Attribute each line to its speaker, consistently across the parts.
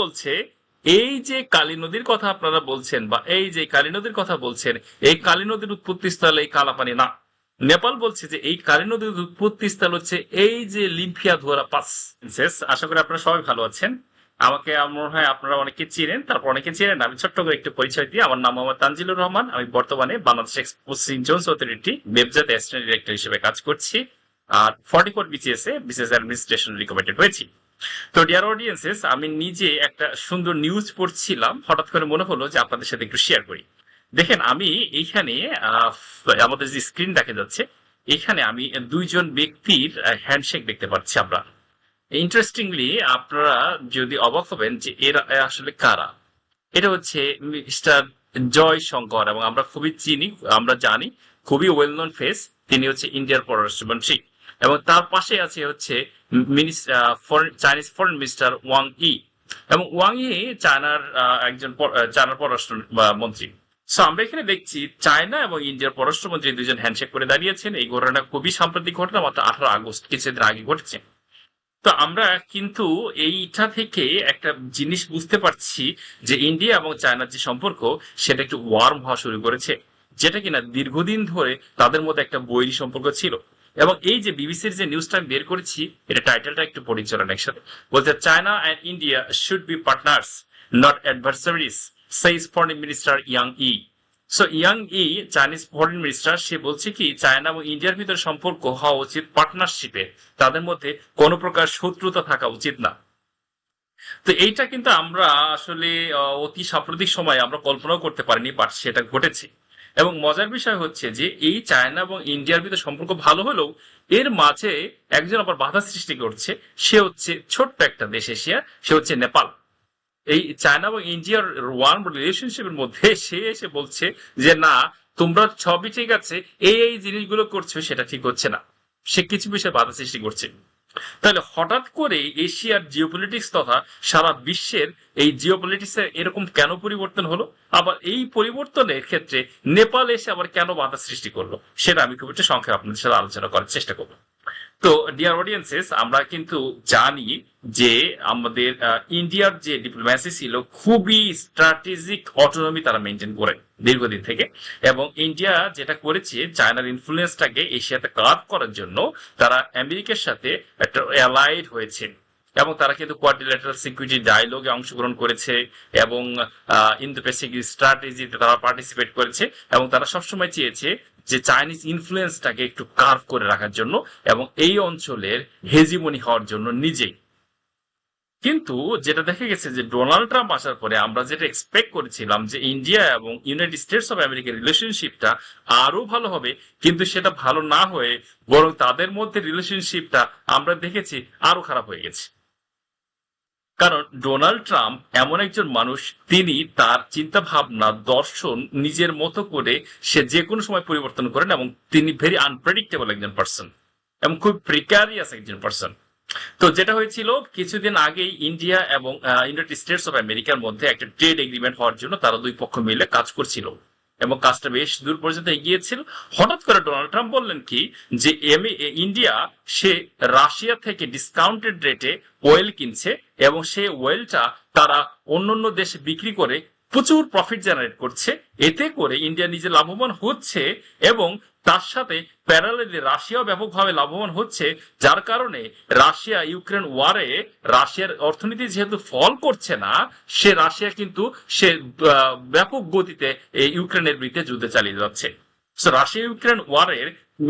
Speaker 1: বলছে, এই যে কালী নদীর কথা আপনারা বলছেন বা এই যে কালী নদীর কথা বলছেন, এই কালী নদীর উৎপত্তি স্থল এই কালাপানি না। নেপাল বলছে যে, এই কালী নদীর উৎপত্তি স্থল হচ্ছে এই যে লিম্ফিয়া ধোয়ারা পাস। আশা করি আপনারা সবাই ভালো আছেন। আমাকে মনে হয় আপনারা অনেকে চিনেন, তারপর অনেকে চিনেন আমি ছোট্ট করে একটু পরিচয় দিই। আমার নাম মোহাম্মদ তানজিলুর রহমান। আমি বর্তমানে বাংলাদেশ এক্সপোজিং জোনস অথরিটি বেবজাত অ্যাসিস্ট্যান্ট ডিরেক্টর হিসেবে কাজ করছি। আর ফর্টি ফোর বিসিএস এ বিসিএস অ্যাডমিনিস্ট্রেশন রিকমেন্ডেড হয়েছি। তো ডিয়ার অডিয়েন্সেস আমি নিজে একটা সুন্দর নিউজ পড়ছিলাম। হঠাৎ করে মনে হলো যে আপনাদের সাথে একটু শেয়ার করি। দেখেন, আমি এইখানে আমাদের যে স্ক্রিন দেখা যাচ্ছে, এখানে আমি দুইজন ব্যক্তির হ্যান্ডশেক দেখতে পাচ্ছি আমরা। ইন্টারেস্টিংলি আপনারা যদি অবাক হবেন যে এরা আসলে কারা? এটা হচ্ছে মিস্টার জয় শঙ্কর এবং আমরা খুবই চিনি, আমরা জানি, খুবই ওয়েল নোন ফেস তিনি হচ্ছে ইন্ডিয়ার পররাষ্ট্রমন্ত্রী। এবং তার পাশে আছে হচ্ছে Chinese foreign minister Wang Yi এবং ওয়াং ই চায়নার একজন চায়নার পররাষ্ট্র মন্ত্রী। সো আমরা এখানে দেখছি চায়না এবং ইন্ডিয়ার পররাষ্ট্রমন্ত্রী দুজন হ্যান্ডশেক করে দাঁড়িয়েছেন। এই ঘটনা খুবই সাম্প্রতিক ঘটনা, মাত্র আঠারো আগস্ট, কিছুদিন আগে ঘটেছে। তো আমরা কিন্তু এইটা থেকে একটা জিনিস বুঝতে পারছি যে ইন্ডিয়া এবং চায়নার যে সম্পর্ক, সেটা একটু ওয়ার্ম হওয়া শুরু করেছে। যেটা কিনা দীর্ঘদিন ধরে তাদের মধ্যে একটা বৈরী সম্পর্ক ছিল। এবং এই যে বিবিসির যে নিউজটা আমি বের করেছি এটা টাইটেলটা একটু পড়ি চলেন একসাথে। বলতে China and India should be partners not adversaries says foreign minister Wang Yi so Wang Yi Chinese foreign minister সে বলছে কি চায়না এবং ইন্ডিয়ার ভিতরে সম্পর্ক হওয়া উচিত পার্টনারশিপে তাদের মধ্যে কোনো প্রকার শত্রুতা থাকা উচিত না। তো এইটা কিন্তু আমরা আসলে অতি সাম্প্রতিক সময়ে আমরা কল্পনাও করতে পারিনি বাট সেটা ঘটেছে। এবং মজার বিষয় হচ্ছে যে এই চায়না এবং ইন্ডিয়ার ভিতরে সম্পর্ক ভালো হলেও এর মাঝে একজন আবার বাধা সৃষ্টি করছে। সে হচ্ছে ছোট্ট একটা দেশ এশিয়া, সে হচ্ছে নেপাল। এই চায়না এবং ইন্ডিয়ার ওয়ান রিলেশনশিপের মধ্যে সে এসে বলছে যে, না, তোমরা সবই ঠিক আছে, এই এই জিনিসগুলো করছ, সেটা ঠিক হচ্ছে না। সে কিছু বিষয়ে বাধা সৃষ্টি করছে। তাহলে হঠাৎ করে এশিয়ার জিওপলিটিক্স তথা সারা বিশ্বের এই জিওপলিটিক্স এর এরকম কেন পরিবর্তন হলো? আবার এই পরিবর্তনের ক্ষেত্রে নেপাল এসে আবার কেন বাধা সৃষ্টি করল? সেটা আমি খুব একটু সংক্ষেপে আপনাদের সাথে আলোচনা করার চেষ্টা করব। তো ডিয়ার অডিয়েন্সেস আমরা কিন্তু জানি যে আমাদের ইন্ডিয়ার যে ডিপ্লোম্যাসি ছিল খুবই স্ট্র্যাটেজিক অটোনমি তারা মেনটেন করে দীর্ঘদিন থেকে। এবং ইন্ডিয়া যেটা করেছে চায়নার ইনফ্লুয়েন্সটাকে এশিয়াতে কার্ভ করার জন্য তারা আমেরিকার সাথে একটা অ্যালাইড হয়েছে। এবং তারা কিন্তু কোয়ার্টিলেটারাল সিকিউরিটি ডায়লগে অংশগ্রহণ করেছে এবং ইন্দো প্যাসিফিক স্ট্র্যাটেজিতে তারা পার্টিসিপেট করেছে। এবং তারা সবসময় চেয়েছে যে চাইনিজ ইনফ্লুয়েন্সটাকে একটু কার্ভ করে রাখার জন্য এবং এই অঞ্চলের হেজিমনি হওয়ার জন্য নিজেই। কিন্তু যেটা দেখা গেছে যে ডোনাল্ড ট্রাম্প আসার পরে আমরা যেটা এক্সপেক্ট করেছিলাম যে ইন্ডিয়া এবং ইউনাইটেড স্টেটস অফ আমেরিকার রিলেশনশিপটা আরও ভালো হবে, কিন্তু সেটা ভালো না হয়ে বরং তাদের মধ্যে রিলেশনশিপটা আমরা দেখেছি আরও খারাপ হয়ে গেছে। কারণ ডোনাল্ড ট্রাম্প এমন একজন মানুষ, তিনি তার চিন্তা ভাবনা দর্শন নিজের মতো করে সে যে কোনো সময় পরিবর্তন করেন এবং তিনি ভেরি আনপ্রেডিক্টেবল একজন পার্সন এবং খুব প্রিকারিয়াস একজন পার্সন তো যেটা হয়েছিল, কিছুদিন আগেই ইন্ডিয়া এবং ইউনাইটেড স্টেটস অফ আমেরিকার মধ্যে একটা ট্রেড এগ্রিমেন্ট হওয়ার জন্য তারা দুই পক্ষ মিলে কাজ করছিল। এবং কাজটা বেশ দূর পর্যন্ত এগিয়েছিল। হঠাৎ করে ডোনাল্ড ট্রাম্প বললেন কি, যে ইন্ডিয়া সে রাশিয়া থেকে ডিসকাউন্টেড রেটে ওয়েল কিনছে এবং সে ওয়েলটা তারা অন্যান্য দেশে বিক্রি করে প্রচুর প্রফিট জেনারেট করছে। এতে করে ইন্ডিয়া নিজে লাভবান হচ্ছে এবং তার সাথে প্যারালেলি রাশিয়াও ব্যাপকভাবে লাভবান হচ্ছে, যার কারণে রাশিয়া ইউক্রেন ওয়ারে রাশিয়ার অর্থনীতি যেহেতু ফল করছে না, সে রাশিয়া কিন্তু সে ব্যাপক গতিতে এই ইউক্রেনের বিরুদ্ধে যুদ্ধ চালিয়ে যাচ্ছে। রাশিয়া ইউক্রেন ওয়ারের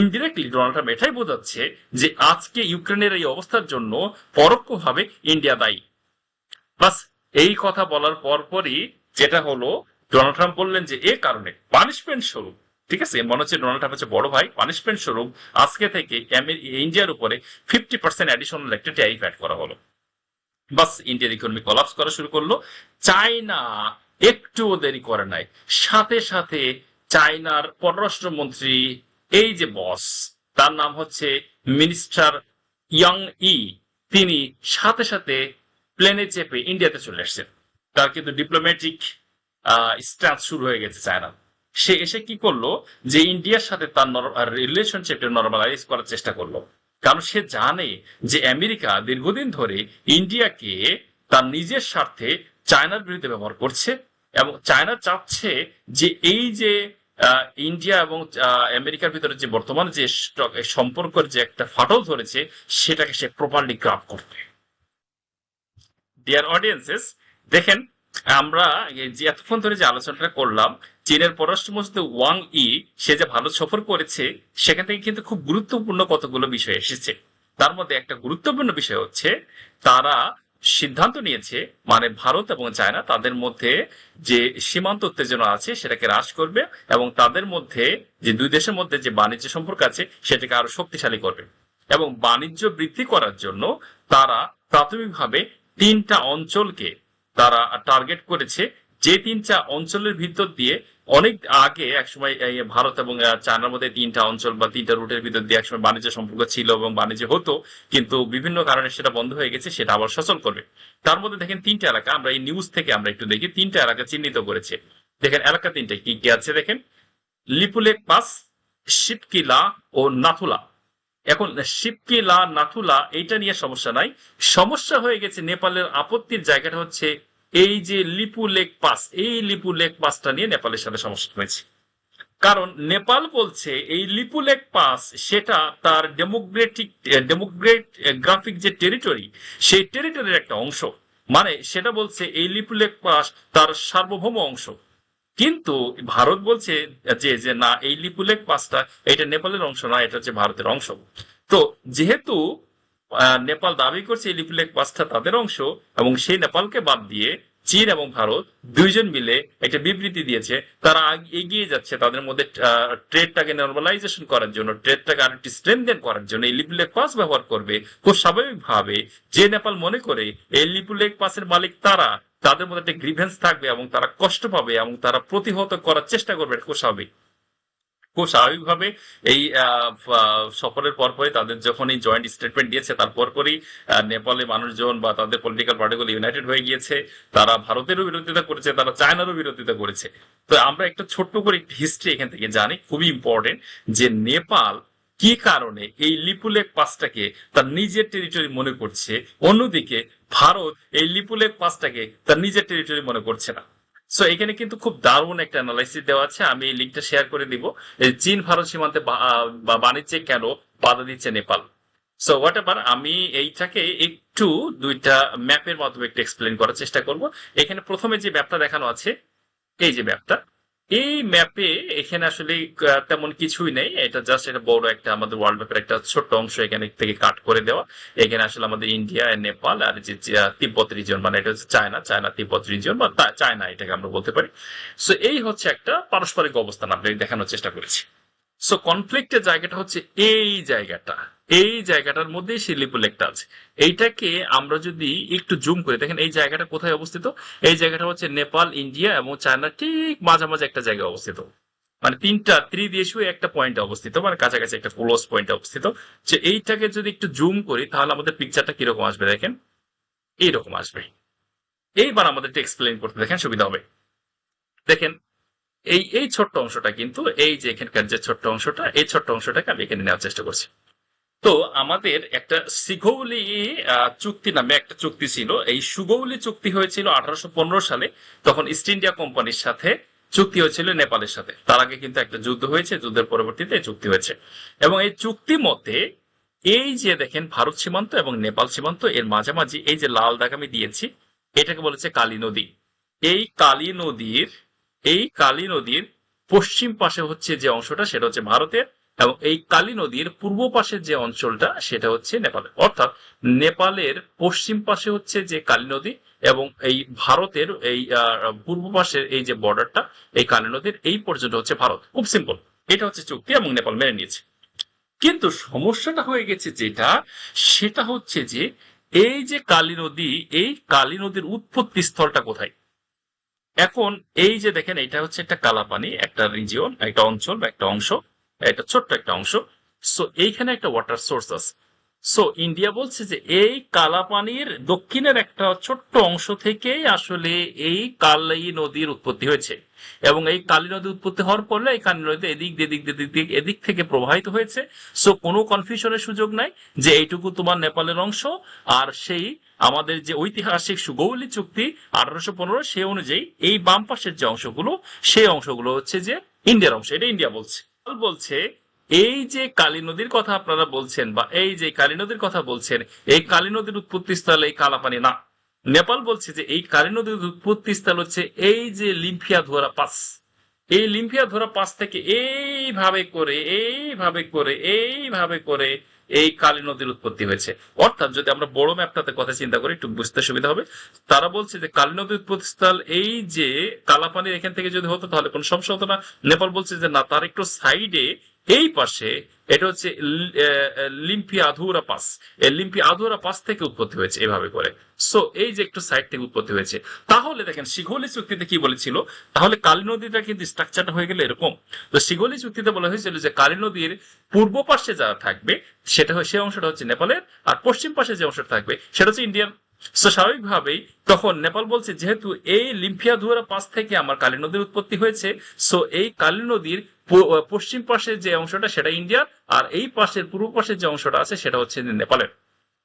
Speaker 1: ইনডিরেক্টলি ডোনাল্ড ট্রাম্প এটাই বোঝাচ্ছে যে আজকে ইউক্রেনের এই অবস্থার জন্য পরোক্ষভাবে ইন্ডিয়া দায়ী। বাস এই কথা বলার পরপরই যেটা হলো, ডোনাল্ড ট্রাম্প বললেন যে এ কারণে পানিশমেন্ট স্বরূপ ঠিক আছে, মনে হচ্ছে ডোনাল্ড ট্রাম্প হচ্ছে বড় ভাই। পানিশমেন্ট স্বরূপ আজকে থেকে ইন্ডিয়ার উপরে ফিফটি পার্সেন্ট অ্যাডিশনাল একটা ট্যারিফ অ্যাড করা হলো। বাস ইন্ডিয়ান ইকোনমি কলাপস করা শুরু করল। চায়না একটুও দেরি করে নাই। সাথে সাথে চায়নার পররাষ্ট্রমন্ত্রী, এই যে বস, তার নাম হচ্ছে মিনিস্টার ইয়াং ই। তিনি সাথে সাথে প্লেনে চেপে ইন্ডিয়াতে চলে আসছেন তার কিন্তু ডিপ্লোম্যাটিক স্ট্যান্স শুরু হয়ে গেছে চায়না সে এসে কি করল? যে ইন্ডিয়ার সাথে তার রিলেশনশিপটা নর্মালাইজ করার চেষ্টা করল। কারণ সে জানে যে আমেরিকা দীর্ঘদিন ধরে ইন্ডিয়াকে তার নিজের স্বার্থে চায়নার বিরুদ্ধে ব্যবহার করছে এবং চায়না চাচ্ছে যে এই যে ইন্ডিয়া এবং আমেরিকার ভিতরে যে বর্তমান যে সম্পর্কের যে একটা ফাটল ধরেছে, সেটাকে সে প্রপারলি গ্রাফ করবে। ডিয়ার অডিয়েন্সেস দেখেন, আমরা যে এতক্ষণ ধরে যে আলোচনাটা করলাম চীনের পররাষ্ট্রমন্ত্রী ওয়াং ই সে যে ভারত সফর করেছে, সেখান থেকে কিন্তু খুব গুরুত্বপূর্ণ কতগুলো বিষয় এসেছে। তার মধ্যে একটা গুরুত্বপূর্ণ বিষয় হচ্ছে, তারা সিদ্ধান্ত নিয়েছে মানে ভারত এবং চায়না তাদের মধ্যে যে সীমান্ত উত্তেজনা আছে, সেটাকে হ্রাস করবে এবং তাদের মধ্যে যে দুই দেশের মধ্যে যে বাণিজ্য সম্পর্ক আছে, সেটাকে আরও শক্তিশালী করবে। এবং বাণিজ্য বৃদ্ধি করার জন্য তারা প্রাথমিকভাবে তিনটা অঞ্চলকে তারা টার্গেট করেছে। যে তিনটা অঞ্চলের ভিতর দিয়ে অনেক আগে একসময় ভারত এবং চায়নার মধ্যে তিনটা অঞ্চল বা তিনটা রুটের ভিতর দিয়ে একসময় বাণিজ্য সম্পর্ক ছিল এবং বাণিজ্য হতো, কিন্তু বিভিন্ন কারণে সেটা বন্ধ হয়ে গেছে, সেটা আবার সচল করবে। তার মধ্যে দেখেন তিনটা এলাকা, আমরা এই নিউজ থেকে আমরা একটু দেখি, তিনটা এলাকা চিহ্নিত করেছে। দেখেন এলাকা তিনটা কি কি আছে দেখেন? লিপুলেক পাস, শিপকিলা ও নাথুলা। এখন শিপকিলা, নাথুলা, এইটা নিয়ে সমস্যা নাই। সমস্যা হয়ে গেছে নেপালের আপত্তির জায়গাটা হচ্ছে এই যে লিপু লেক পাস, এই লিপু লেক পাসটা নিয়ে নেপালের সাথে সমস্যা হয়েছে। কারণ নেপাল বলছে এই লিপু লেক পাস, সেটা তার ডেমোক্রেটিক, ডেমোক্রেট, গ্রাফিক যে টেরিটরি, সেই টেরিটরির একটা অংশ। মানে সেটা বলছে এই লিপু লেক পাস তার সার্বভৌম অংশ। কিন্তু ভারত বলছে যে যে না, এই লিপুলেক পাসটা এটা নেপালের অংশ না, এটা হচ্ছে ভারতের অংশ। তো যেহেতু নেপাল দাবি করছে এই লিপুলেক তাদের অংশ এবং সেই নেপালকে বাদ দিয়ে চীন এবং ভারত দুইজন মিলে একটা বিবৃতি দিয়েছে। তারা এগিয়ে যাচ্ছে তাদের মধ্যে ট্রেডটাকে নর্মালাইজেশন করার জন্য ট্রেডটাকে আর আরেকটি স্ট্রেনদেন করার জন্য এই লিপুলেক পাস ব্যবহার করবে। খুব স্বাভাবিকভাবে যে নেপাল মনে করে এই লিপুলেক পাসের মালিক তারা, তাদের মধ্যে একটা গ্রিভেন্স থাকবে এবং তারা কষ্ট পাবে এবং তারা প্রতিহত করার চেষ্টা করবে খুব স্বাভাবিক। খুব স্বাভাবিকভাবে এই সফরের পরপরই তাদের যখন এই জয়েন্ট স্টেটমেন্ট দিয়েছে তারপর আহ, নেপালে মানুষজন বা তাদের পলিটিক্যাল পার্টিগুলো ইউনাইটেড হয়ে গিয়েছে। তারা ভারতেরও বিরোধিতা করেছে তারা চায়নারও বিরোধিতা করেছে। তো আমরা একটা ছোট্ট করে একটি হিস্ট্রি এখান থেকে জানি খুবই ইম্পর্টেন্ট যে নেপাল কি কারণে এই লিপুলেক পাসটাকে তার নিজের টেরিটরি মনে করছে অন্যদিকে ভারত এই লিপুলেক পাসটাকে তার নিজের টেরিটরি মনে করছে না। সো এখানে কিন্তু খুব দারুণ একটা অ্যানালাইসিস দেওয়া আছে। আমি এই লিঙ্কটা শেয়ার করে দিব। চীন, ভারত সীমান্তে বা- বাণিজ্যে কেন বাধা দিচ্ছে নেপাল? সো হোয়াট এভার আমি এইটাকে একটু দুইটা ম্যাপের মাধ্যমে একটু এক্সপ্লেন করার চেষ্টা করব। এখানে প্রথমে যে ম্যাপটা দেখানো আছে, এই যে ম্যাপটা এই ম্যাপে এখানে আসলে তেমন কিছুই নেই। এটা জাস্ট এটা বড় একটা আমাদের ওয়ার্ল্ড ম্যাপের একটা ছোট্ট অংশ এখানে থেকে কাট করে দেওয়া। এখানে আসলে আমাদের ইন্ডিয়া নেপাল আর যে তিব্বত রিজন মানে এটা হচ্ছে চায়না চায়না তিব্বত রিজন বা চায়না এটাকে আমরা বলতে পারি। সো এই হচ্ছে একটা পারস্পরিক অবস্থান আপনি দেখানোর চেষ্টা করেছি। সো কনফ্লিক্টের জায়গাটা হচ্ছে এই জায়গাটা। এই জায়গাটার মধ্যেই সেই লিপুলেকটা আছে। এইটাকে আমরা যদি একটু জুম করি, দেখেন এই জায়গাটা কোথায় অবস্থিত? এই জায়গাটা হচ্ছে নেপাল, ইন্ডিয়া এবং চায়না ঠিক মাঝামাঝি একটা জায়গায় অবস্থিত। মানে তিনটা ত্রিদেশীয় একটা পয়েন্টে অবস্থিত মানে কাছাকাছি একটা ক্লোজ পয়েন্টে অবস্থিত। যে এইটাকে যদি একটু জুম করি, তাহলে আমাদের পিকচারটা কীরকম আসবে দেখেন? এইরকম আসবে। এইবার আমাদের এক্সপ্লেন করতে, দেখেন সুবিধা হবে। দেখেন, এই এই ছোট্ট অংশটা কিন্তু, এই যে এখানকার যে ছোট্ট অংশটা, এই ছোট্ট অংশটাকে আমি এখানে নেওয়ার চেষ্টা করছি। তো আমাদের একটা আহ, চুক্তি নামে একটা চুক্তি ছিল। এই সুগৌলি চুক্তি হয়েছিল আঠারোশো পনেরো সালে। তখন ইস্ট ইন্ডিয়া কোম্পানির সাথে চুক্তি হয়েছিল নেপালের সাথে। তার আগে কিন্তু একটা যুদ্ধ হয়েছে যুদ্ধের পরবর্তীতে চুক্তি হয়েছে। এবং এই চুক্তি মতে এই যে দেখেন ভারত সীমান্ত এবং নেপাল সীমান্ত এর মাঝামাঝি এই যে লাল দাগ আমি দিয়েছি এটাকে বলেছে কালী নদী। এই কালী নদীর এই কালী নদীর পশ্চিম পাশে হচ্ছে যে অংশটা সেটা হচ্ছে ভারতের। এবং এই কালী নদীর পূর্ব পাশের যে অঞ্চলটা, সেটা হচ্ছে নেপালের অর্থাৎ নেপালের পশ্চিম পাশে হচ্ছে যে কালী নদী এবং এই ভারতের এই পূর্ব পাশের এই যে বর্ডারটা, এই কালী নদীর এই পর্যন্ত হচ্ছে ভারত। খুব সিম্পল। এটা হচ্ছে চুক্তি এবং নেপাল মেনে নিয়েছে। কিন্তু সমস্যাটা হয়ে গেছে যেটা, সেটা হচ্ছে যে এই যে কালী নদী, এই কালী নদীর উৎপত্তি স্থলটা কোথায়? এখন এই যে দেখেন, এটা হচ্ছে একটা কালাপানি, একটা রিজিয়ন একটা অঞ্চল বা একটা অংশ। একটা ছোট্ট একটা অংশ। সো এইখানে একটা ওয়াটার সোর্স আছে। সো ইন্ডিয়া বলছে যে এই কালাপানির দক্ষিণের একটা ছোট্ট অংশ থেকেই আসলে এই কালাই নদীর উৎপত্তি হয়েছে। এবং এই কালী নদী উৎপত্তি হওয়ার পরে এই কালী নদী এদিক এদিক এদিক এদিক থেকে প্রবাহিত হয়েছে। সো কোনো কনফিউশনের সুযোগ নাই যে এইটুকু তোমার নেপালের অংশ আর সেই আমাদের যে ঐতিহাসিক সুগৌলি চুক্তি আঠারোশো পনেরো সেই অনুযায়ী এই বাম পাশের যে অংশগুলো, সেই অংশগুলো হচ্ছে যে ইন্ডিয়ার অংশ। এটা ইন্ডিয়া বলছে। বলছে, এই যে কালী নদীর কথা আপনারা বলছেন বা এই যে কালী নদীর কথা বলছেন, এই কালী নদীর উৎপত্তি স্থল এই কালাপানি না। নেপাল বলছে যে, এই কালী নদীর উৎপত্তি স্থল হচ্ছে এই যে লিম্ফিয়া ধোরা পাস। এই লিম্ফিয়া ধোরা পাস থেকে এইভাবে করে এইভাবে করে এইভাবে করে এই কালী নদীর উৎপত্তি হয়েছে। অর্থাৎ যদি আমরা বড় ম্যাপটাতে কথা চিন্তা করি, একটু বুঝতে সুবিধা হবে। তারা বলছে যে কালী নদীর উৎপত্তি স্থল এই যে কালাপানি এখান থেকে যদি হতো, তাহলে কোনো সমস্যা হতো না। নেপাল বলছে যে না, তার একটু সাইডে এই পাশে এটা হচ্ছে লি- আহ, আধুরা পাস। এই লিম্পিয়া আধুরা পাস থেকে উৎপত্তি হয়েছে এভাবে করে। সো এই যে একটু সাইড থেকে উৎপত্তি হয়েছে। তাহলে দেখেন শিগলি চুক্তিতে কি বলেছিল? তাহলে কালী নদীটা কিন্তু স্ট্রাকচারটা হয়ে গেলে এরকম। তো শিগলি চুক্তিতে বলা হয়েছিল যে কালী নদীর পূর্ব পাশে যারা থাকবে সেটা সেই অংশটা হচ্ছে নেপালের আর পশ্চিম পাশে যে অংশটা থাকবে সেটা হচ্ছে ইন্ডিয়ান স্বাভাবিকভাবেই তখন নেপাল বলছে যেহেতু এই লিম্ফিয়া ধুয়ারা পাশ থেকে আমার কালী নদীর উৎপত্তি হয়েছে সো এই কালী নদীর পশ্চিম পাশের যে অংশটা সেটা ইন্ডিয়ার আর এই পাশের পূর্ব পাশের যে অংশটা আছে সেটা হচ্ছে নেপালের।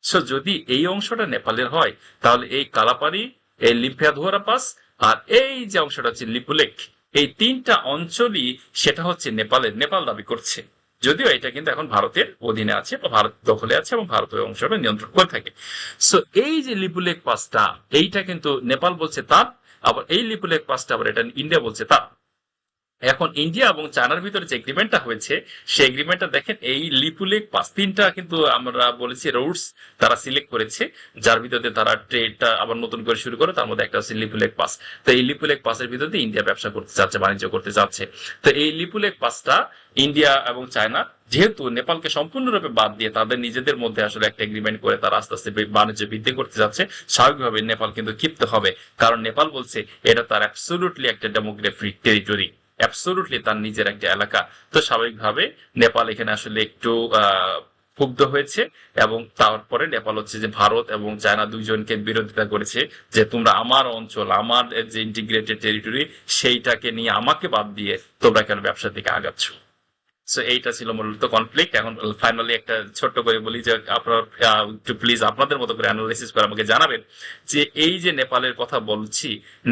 Speaker 1: সো যদি এই অংশটা নেপালের হয়, তাহলে এই কালাপানি, এই লিম্ফিয়া ধুয়ারা পাস, আর এই যে অংশটা হচ্ছে লিপুলেক এই তিনটা অঞ্চলই সেটা হচ্ছে নেপালের, নেপাল দাবি করছে। যদিও এটা কিন্তু এখন ভারতের অধীনে আছে বা ভারত দখলে আছে এবং ভারত ওই অংশটা নিয়ন্ত্রণ করে থাকে। সো এই যে লিপুলেক পাসটা, এইটা কিন্তু নেপাল বলছে তার, আবার এই লিপুলেক পাসটা আবার এটা ইন্ডিয়া বলছে তার। এখন ইন্ডিয়া এবং চায়নার ভিতরে যে এগ্রিমেন্টটা হয়েছে, সেই এগ্রিমেন্টটা দেখেন, এই লিপুলেক পাস তিনটা কিন্তু আমরা বলেছি রুটস তারা সিলেক্ট করেছে, যার ভিতরে তারা ট্রেডটা আবার নতুন করে শুরু করে, তার মধ্যে একটা হচ্ছে লিপুলেক পাস তো এই লিপুলেক পাসের ভিতরে ইন্ডিয়া ব্যবসা করতে চাচ্ছে বাণিজ্য করতে চাচ্ছে তো এই লিপুলেক পাসটা ইন্ডিয়া এবং চায়না যেহেতু নেপালকে সম্পূর্ণরূপে বাদ দিয়ে তাদের নিজেদের মধ্যে আসলে একটা এগ্রিমেন্ট করে তারা আস্তে আস্তে বাণিজ্য বৃদ্ধি করতে যাচ্ছে স্বাভাবিকভাবে নেপাল কিন্তু ক্ষিপ্ত হবে। কারণ নেপাল বলছে, এটা তার অ্যাবসোলুটলি একটা ডেমোগ্রাফিক টেরিটরি অ্যাবসোলুটলি তার নিজের একটা এলাকা। তো স্বাভাবিকভাবে নেপাল এখানে আসলে একটু ক্ষুব্ধ হয়েছে এবং তারপরে নেপাল হচ্ছে যে ভারত এবং চায়না দুইজনকে বিরোধিতা করেছে যে তোমরা আমার অঞ্চল, আমার যে ইন্টিগ্রেটেড টেরিটরি সেইটাকে নিয়ে আমাকে বাদ দিয়ে তোমরা কেন ব্যবসার দিকে আগাচ্ছ? সো এইটা ছিল মূলত কনফ্লিক্ট এখন ফাইনালি একটা ছোট্ট করে বলি যে আপনার একটু প্লিজ আপনাদের মতো করে অ্যানালাইসিস করে আমাকে জানাবেন যে এই যে নেপালের কথা বলছি,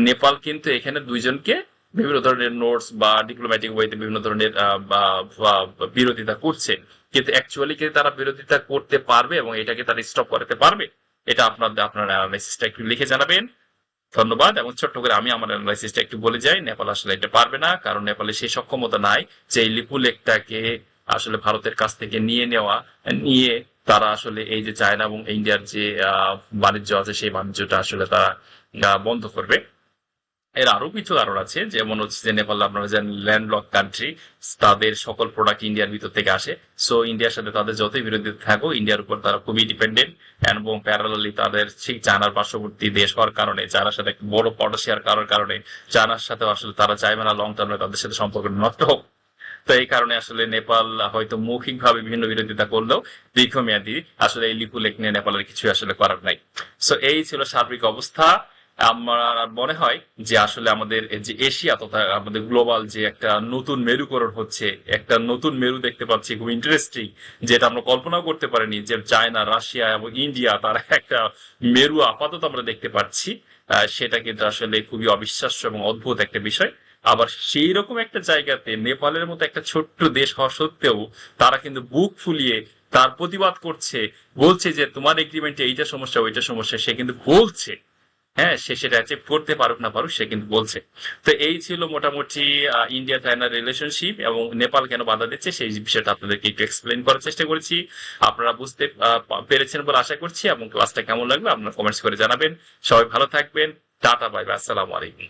Speaker 1: নেপাল কিন্তু এখানে দুইজনকে বিভিন্ন ধরনের নোটস বা ডিপ্লোম্যাটিক ওয়েতে বিভিন্ন ধরনের বিরোধিতা করছে। কিন্তু অ্যাকচুয়ালি কি তারা বিরোধিতা করতে পারবে এবং এটাকে তারা স্টপ করতে পারবে? এটা আপনাদের আপনার অ্যানালাইসিসটা একটু লিখে জানাবেন। ধন্যবাদ এবং ছোট্ট করে আমি আমার অ্যানালাইসিসটা একটু বলে যাই। নেপাল আসলে এটা পারবে না, কারণ নেপালে সেই সক্ষমতা নাই যে এই লিপু লেকটাকে আসলে ভারতের কাছ থেকে নিয়ে নেওয়া, নিয়ে তারা আসলে এই যে চায়না এবং ইন্ডিয়ার যে বাণিজ্য আছে, সেই বাণিজ্যটা আসলে তারা বন্ধ করবে। এর আরও কিছু কারণ আছে, যেমন হচ্ছে যে নেপাল আপনারা জানেন ল্যান্ডলক কান্ট্রি তাদের সকল প্রোডাক্ট ইন্ডিয়ার ভিতর থেকে আসে। সো ইন্ডিয়ার সাথে তাদের যতই বিরোধিতা থাকুক ইন্ডিয়ার উপর তারা খুবই ডিপেন্ডেন্ট এবং প্যারালি তাদের ঠিক চায়নার পার্শ্ববর্তী দেশ হওয়ার কারণে, চায়নার সাথে বড় পটসিয়ার কারোর কারণে, চায়নার সাথে আসলে তারা চাইবে না লং টার্মে তাদের সাথে সম্পর্ক নষ্ট হোক। তো এই কারণে আসলে নেপাল হয়তো মৌখিকভাবে বিভিন্ন বিরোধিতা করলেও দীর্ঘমেয়াদী আসলে এই লিপু লেক নিয়ে নেপালের কিছু আসলে করার নাই। সো এই ছিল সার্বিক অবস্থা। আমার মনে হয় যে আসলে আমাদের যে এশিয়া তথা আমাদের গ্লোবাল যে একটা নতুন মেরুকরণ হচ্ছে, একটা নতুন মেরু দেখতে পাচ্ছি, খুব ইন্টারেস্টিং যেটা আমরা কল্পনাও করতে পারিনি যে চায়না, রাশিয়া এবং ইন্ডিয়া তারা একটা মেরু আপাতত আমরা দেখতে পাচ্ছি। সেটা কিন্তু আসলে খুবই অবিশ্বাস্য এবং অদ্ভুত একটা বিষয়। আবার সেই রকম একটা জায়গাতে নেপালের মতো একটা ছোট্ট দেশ হওয়া সত্ত্বেও তারা কিন্তু বুক ফুলিয়ে তার প্রতিবাদ করছে, বলছে যে তোমার এগ্রিমেন্টে এইটা সমস্যা, ওইটা সমস্যা, সে কিন্তু বলছে। হ্যাঁ সে সেটা অ্যাচিভ করতে পারুক না পারুক, সে কিন্তু বলছে। তো এই ছিল মোটামুটি ইন্ডিয়া চায়নার রিলেশনশিপ এবং নেপাল কেন বাধা দিচ্ছে, সেই বিষয়টা আপনাদেরকে একটু এক্সপ্লেন করার চেষ্টা করেছি। আপনারা বুঝতে পেরেছেন বলে আশা করছি এবং ক্লাসটা কেমন লাগবে আপনারা কমেন্টস করে জানাবেন। সবাই ভালো থাকবেন। টাটা বাই আসসালামু আলাইকুম।